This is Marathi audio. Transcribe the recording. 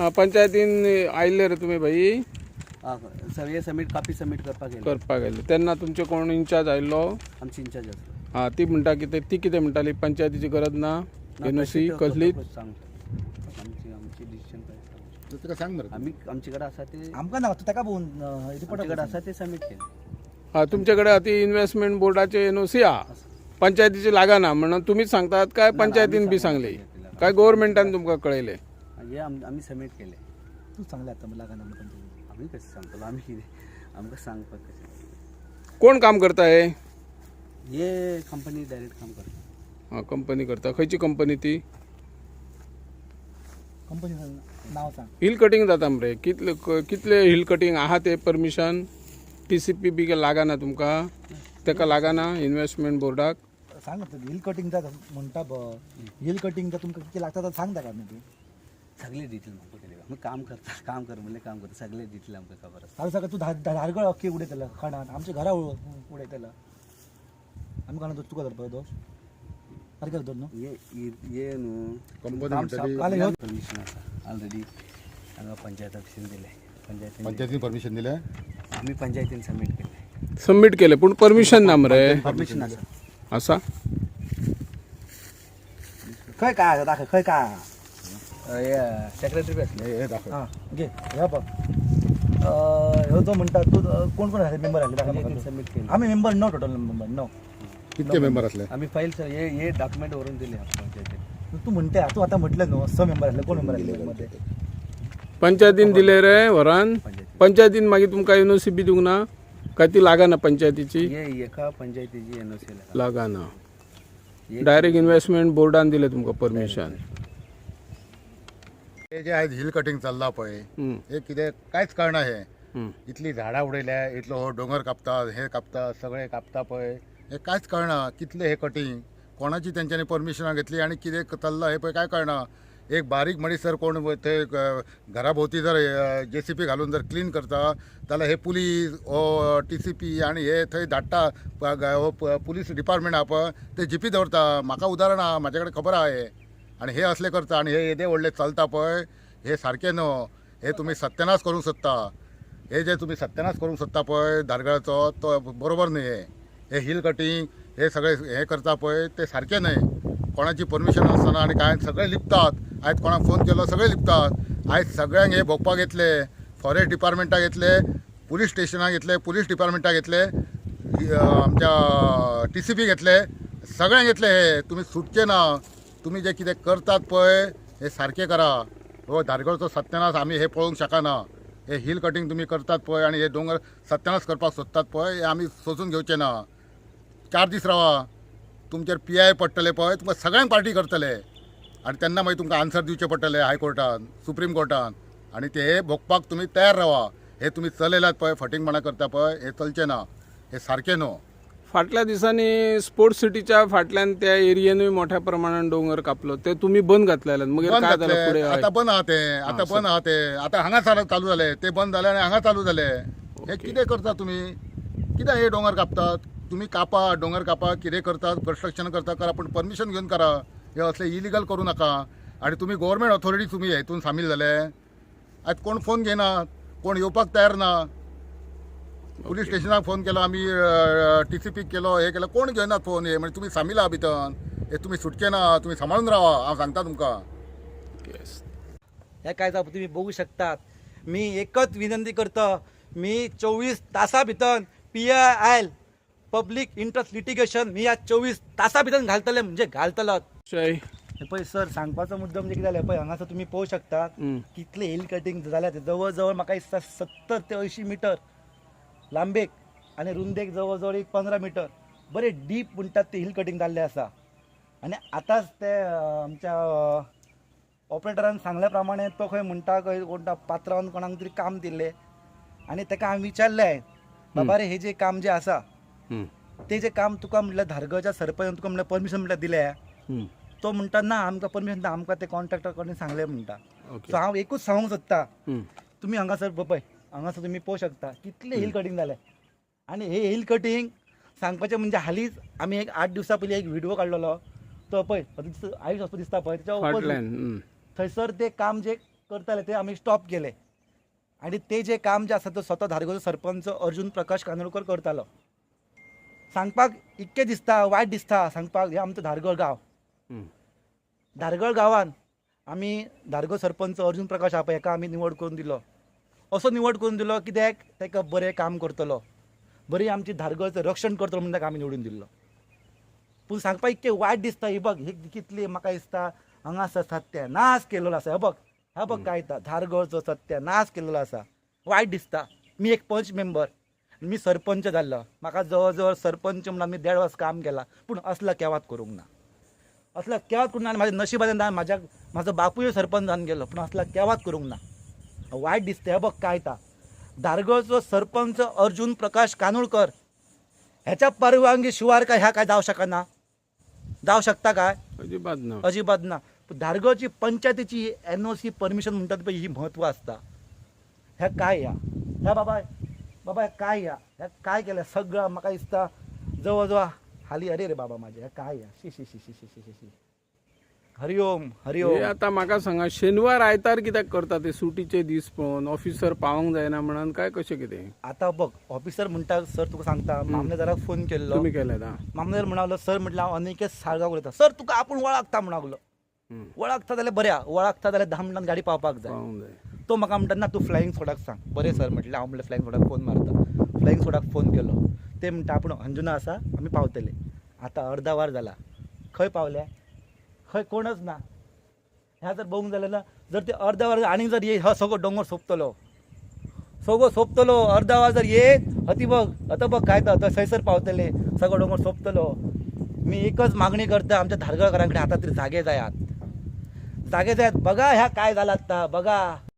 आ, पंचायतीन आयिल्ले रे तुमी भाई. आं, सगळे सबमीट कॉपी सबमीट करपाक गेले. करपाक गेले. तेन्ना तुमचे कोण इंचार्ज आयिल्लो आमची इंचार्ज आसलो हा ती म्हणटा कितें ती कितें म्हणटाली पंचायतीची गरज ना? एनओसी कसलीच सांगता. आमची आमची डिसिशन काय सांगता. तू तुका सांग मरे आम्ही आमचे कडेन आसा ते आमकां ना ताका पळोवन रिपोर्ट आमचे कडेन आसा ते सबमीट केले. हा तुमच्याकडे आती इन्व्हेस्टमेंट बोर्डाचे एनओसी हा पंचायतीची लागना म्हणून तुम्हीच सांगतात काय पंचायतीन बी सांगली? काय गव्हर्नमेंटान तुमकां कळयले हे आम- आम्ही सबमीट केले तू सांगले आता मला लागना म्हणून पंचायतीन. आम्ही कशें सांगतलो आमी कितें आमकां सांगपाक कशें कोण काम करता हे हे कंपनी डायरेक्ट काम करता. हा कंपनी करता. खंयची कंपनी ती? कंपनीचं नाव सांग. हिल कटिंग जाता मरे कितले कितले हिल कटिंग आहा ते permission T C P B लागना तुमकां? तेका लागना इन्व्हेस्टमेंट बोर्डाक सांग ना हिल कटिंगचा म्हणटा हिल कटिंगचा तुमकां किती लागता तर सांग ताका न्ही सगळे डिटेल म्हाका केले आमी काम करता काम कर म्हणले काम करता. सगळे डिटेल आमकां खबर आसा हांव सगळं तू धा धारगळ अख्खी उडयतलं खणान. आमच्या घरा उड- उडयतलं आमी कोणा तुका धरपा दोश सारकें धर न्हू ये ये न्हू कंपनी काम परमिशन आसा ऑलरेडी हांगा पंचायत ऑफिसीन दिले पंचायतीन पंचायतीन परमिशन दिले आमी पंचायतीन सबमीट केले सबमीट केले पूण परमिशन ना मरे परमिशन आसा आसा खंय काय आसा दाखय खंय काय आसा? सेक्रेटरी बी आसले हे घे. ह्या बघ. अं, ह्यो जो म्हणटा तू कोण कोण आले मेंबर तू. सबमीट केले. आम्ही मेंबर नो टोटल मेंबर नो कितके मेंबर असले? आम्ही फाईल हे हे डॉक्युमेंट वरून दिले पंचायतीन तू म्हणते तू आता म्हटलं न्हू स मेंबर आसले कोण मेंबर आसले पंचायतीन दिले. रे वरान. पंचायतीन मागीर तुमकां एनओसी बी दिवंक ना? काय ती लागना पंचायतीची? हे एका पंचायतीची एन ओ सी लागना डायरेक्ट इन्व्हेस्टमेंट बोर्डान दिले तुमकां परमिशन हे जे आज हिल कटिंग चालला पळय हे कितें कांयच कळना हे हम्म. इतली झाडां उडयल्या इतलो हो डोंगर कापतात हे कापतात सगळे कापता पळय हे कांयच कळना कितले हे कटिंग कोणाची तेंच्यांनी परमिशनां घेतली आनी कितें चल्लां हे पळय काय कळना एक बारीक मनीस जर कोण थंय अ, घरा भोवती जर जे सी पी घालून जर क्लीन करता जाल्यार हे पुलीस हो टी सी पी आनी हे थंय धाडटा प- ग- हो पुलीस डिपार्टमेंट आहा पळय ते जिपी दवरता. म्हाका उदाहरण आहा म्हाजे कडेन खबर आहा. हे आनी हे असले करता आनी हे येदे व्हडले चलता पळय हे सारकें न्हय हे तुमी सत्यानाश करूंक सोदता हे जे तुम्ही सत्यानाश करूंक सोदता पळय धारगळाचो तो बरोबर न्हय. हे हे हिल कटिंग हे सगळे हे करता पळय ते सारकें न्हय कोणाची परमिशन आसतना आनी काय सगळे लिपतात. आयज कोणाक फोन केलो सगळे लिपतात. आयज सगळ्यांक हे भोगपाक घेतले फॉरेस्ट डिपार्टमेंटाक घेतले पुलीस स्टेशनाक घेतले पुलीस डिपार्टमेंटाक घेतले आमच्या टी सी पी घेतले सगळ्यांक घेतले हे. तुमी सुटचे ना. तुमी जे कितें करतात पळय हे सारकें करा. हो धारगळचो सत्यानाश आमी हे पळोवंक शकना. हे हिल कटिंग तुमी करतात पळय आनी हे दोंगर सत्यानाश करपाक सोदतात पळय हे आमी सोसून घेवचे ना. चार दीस रावा. तुमचेर पी आय पडटले पळय तुमकां सगळ्यांक पार्टी करतले. आनी तेन्ना मागीर तुमकां आन्सर दिवचे पडटले हायकोर्टान सुप्रीम कोर्टान. आनी ते हे भोगपाक तुमी तयार रावा. हे तुमी चलयल्यात पळय फटींगपणां करता पळय हे चलचे ना हे सारकें न्हू. फाटल्या दिसांनी स्पोर्ट्स सिटीच्या फाटल्यान त्या एरियेनूय मोठ्या प्रमाणात डोंगर कापलो. ते तुम्ही बंद घातलेले. मग बंद काय झालं. पुढे? आता बंद आहा ते आता बंद आहा ते आता हांगा चालू चालू जाले ते बंद जाले आनी हांगा चालू जाले हे कितें करता तुमी कित्याक हे डोंगर कापतात? तुमी कापा डोंगर कापा. कितें करतात? कन्स्ट्रक्शन करता करा. पूण परमिशन घेवन करा. हे असले इलिगल करूं नाका. आनी तुमी गव्हर्मेंट ऑथॉरिटी तुमी हेतून सामील जाले आयज कोण फोन घेनात कोण येवपाक तयार ना? पुलीस स्टेशनाक फोन केलो आमी टी सी पीक केलो हे केलो कोण घेनात फोन? हे म्हणजे तुमी सामील आहा भितर हे तुमी सुटचे ना तुमी सांबाळून रावा हांव सांगता तुमकां. हे काय जावं तुम्ही बघू शकतात. मी एकच विनंती करतो मी चोवीस तासा भितर P I public interest litigation मी या चोवीस तासा भितर घालतले म्हणजे घालतलो जय हे पळय सर सांगपाचो मुद्दो म्हणजे कितें जालें पळय हांगासर तुमी पळोवं शकतात. हम्म. कितले हिल कटिंग जाल्या ते जवळ जवळ म्हाका दिसता सत्तर ते अंयशीं मिटर. लांबेक आनी रुंदेक जवळ जवळ एक पंदरा मिटर बरे डीप म्हणटात ते हिल कटिंग जाल्ले आसा आनी आतांच ते आमच्या ऑपरेटरान सांगल्या प्रमाणे तो खंय म्हणटा खंय कोणता पात्रांवन कोणाक तरी काम दिल्लें. आनी ताका हांवें विचारलें बाबा रे हे जे काम जे आसा. ते जे काम तुका म्हटल्यार धारगळच्या सरपंच तुका म्हटल्यार परमिशन म्हटल्यार दिलें. तो म्हणटा ना आमकां परमिशन ना आमकां ते कॉन्ट्रॅक्टरकडे सांगलें म्हणटा सो हांव एकूच सांगूंक सोदता. तुमी हांगासर पळय हांगासर तुमी पळोवं शकता. कितले हिल कटिंग जाले आनी हे हिल कटिंग सांगपाचें म्हणजे हालींच आमी एक आठ दिवसां पयलीं एक व्हिडिओ काडलेलो तो पळय आयुश वचपा दिसता पळय त्याच्या. थंयसर ते काम जे करताले ते आम्ही स्टॉप केले. आणि ते जे काम जे आसा तो स्वता धारगोचो सरपंच अर्जुन प्रकाश कांदोळकर करतालो. सांगपाक इतकें दिसता वायट दिसता. सांगपाक हे आमचो धारगळ गांव. धारगळ गांवान आमी धारगळ सरपंच अर्जुन प्रकाश आपा हेका आमी निवड करून दिलो. असो निवड करून दिलो कित्याक ताका बरें काम करतलो. बरी आमची धारगळचं रक्षण करतलो म्हणून ताका आमी निवडून दिल्लो पूण सांगपाक इतकें वायट दिसता ही बघ हे कितली म्हाका दिसता. हांगासर सत्य नाश केलेलो आसा हे बघ. हे बघ काय धारगळचो सत्य नाश केलेलो आसा वायट दिसता. मी एक पंच मेंबर. मी सरपंच जाल्लो म्हाका जवळ जवळ सरपंच म्हणून आमी देड वर्स काम केलां. पूण असला केवात करूंक ना असला केवात करून आनी म्हाज्या नशिबान ना म्हाज्या म्हाजो बापूय सरपंच जावन गेलो. पूण असला केवात करूंक ना दिसता हे बघ काय येता धारगळचो सरपंच अर्जुन प्रकाश कानोळकर ह्याच्या परवानगी शिवाय काय ह्या काय जावं शकना जावं शकता काय? अजिबात ना. अजिबात ना. पण धारगळची पंचायतीची एन ओ सी परमिशन म्हणतात पळय ही म्हत्व असता. ह्या काय या? ह्या बाबा बाबा ह्या काय या? ह्या काय केलं? सगळं म्हाका दिसता जवळ जवळ हाली अरे रे बाबा माझे ह्या काय या? शी शी शी शी शी शी शी. हरिओम हे हरिओम आता म्हाका सांगा शेनवार आयतार कित्याक करता ते? सुटीचे दीस पळोवन ऑफिसर पावोंक जायना म्हणून काय कशें कितें? आता बघ ऑफिसर म्हणटा सर तुका सांगता मामलेदाराक फोन केल्लो. तुम्ही केल्यात हा मामलेदार म्हणालो सर म्हटलं हांव अनिकेत साळगांव उलयता. सर तुका आपूण वळखता म्हणागलो हं. वळखता जाल्यार बऱ्या वळखता जाल्यार धा मिनटान गाडी पावपाक जाय. पावोंक जाय. तो म्हाका म्हणटा ना तूं फ्लायींग सोडाक सांग. बरें सर म्हटलें हांव म्हणलें फ्लायींग सोडाक फोन मारता. फ्लायींग सोडाक फोन केलो. ते म्हणटा आपूण अंजुना आसा आमी पावतले. आतां अर्दा वार जाला खंय पावले खंय कोणच ना. ह्या जर बघूंक जालें ना जर ते अर्दा वार आनीक जर ये हो सगळो डोंगर सोंपतलो. सगळो सोंपतलो अर्धा वर जर ये हती बघ आतां बघ काय तर थंयसर पावतले सगळो डोंगर सोंपतलो. मी एकच मागणी करता आमच्या धारगळकरांकडे कडेन आतां तरी जागे जायात. जागे जायात. बघा ह्या काय झाला आत्ता बघा.